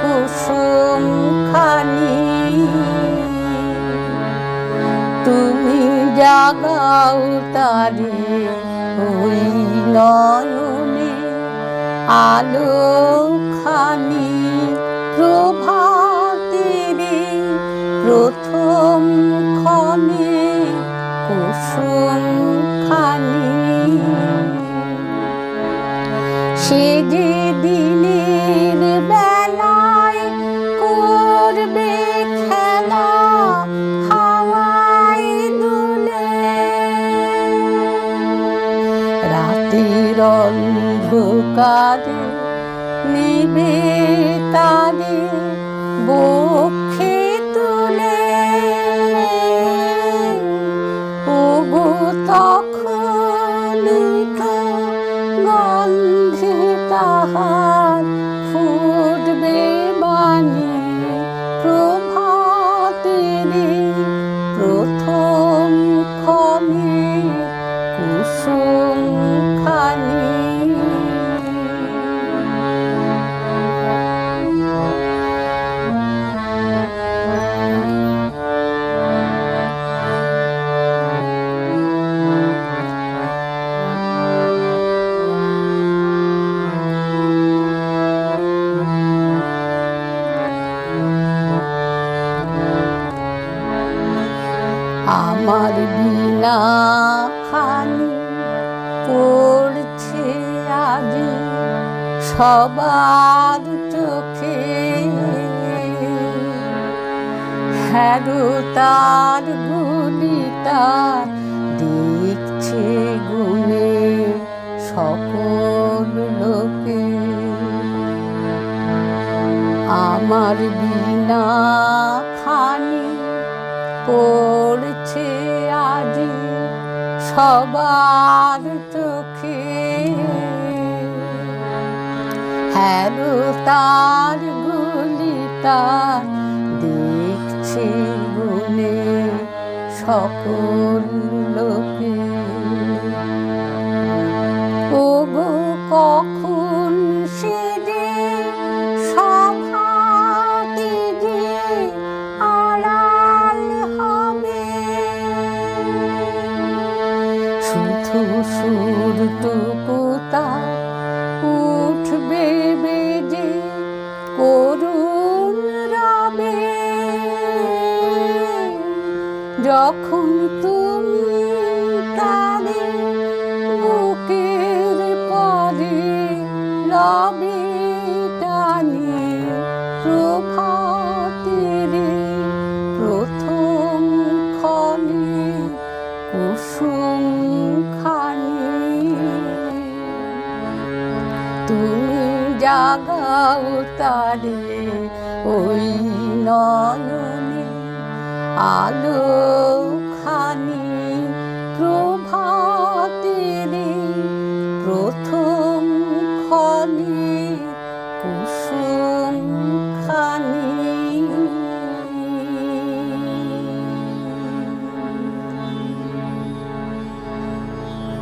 কুসুম খানি। তুমি জাগাও তারে ওই নয়নে আলো খানি প্রভাতেরে প্রথম ক্ষণে কুসুম খানি। সে যে দিনের বেলায় করবে খেলা হাওয়ায় দুলে। রাতের অন্ধকারে নিবে তারে বক্ষে তুলে। ওগো তখন গন্ধে তাহার আমার বিনা খানি পড়ছে আজ সবার চোখে। হ্যারো তার গুলি তার দেখছে গুনে সকল লোকে। আমার বিনা খানি পড়ছে আজ সবার চোখে। হ্যালো তার গুলি তার দেখছে গুনে সকল লোকে। ওগো কখন শুধু সুরটুকু তার উঠবে বেজে করুণ রবে। যখন তুমি তারে বুকের পরে রবে টানে প্রভাতেরে প্রথম তুমি জাগাও তারে ওই নয়নে আলো খানি প্রভাতেরে প্রথম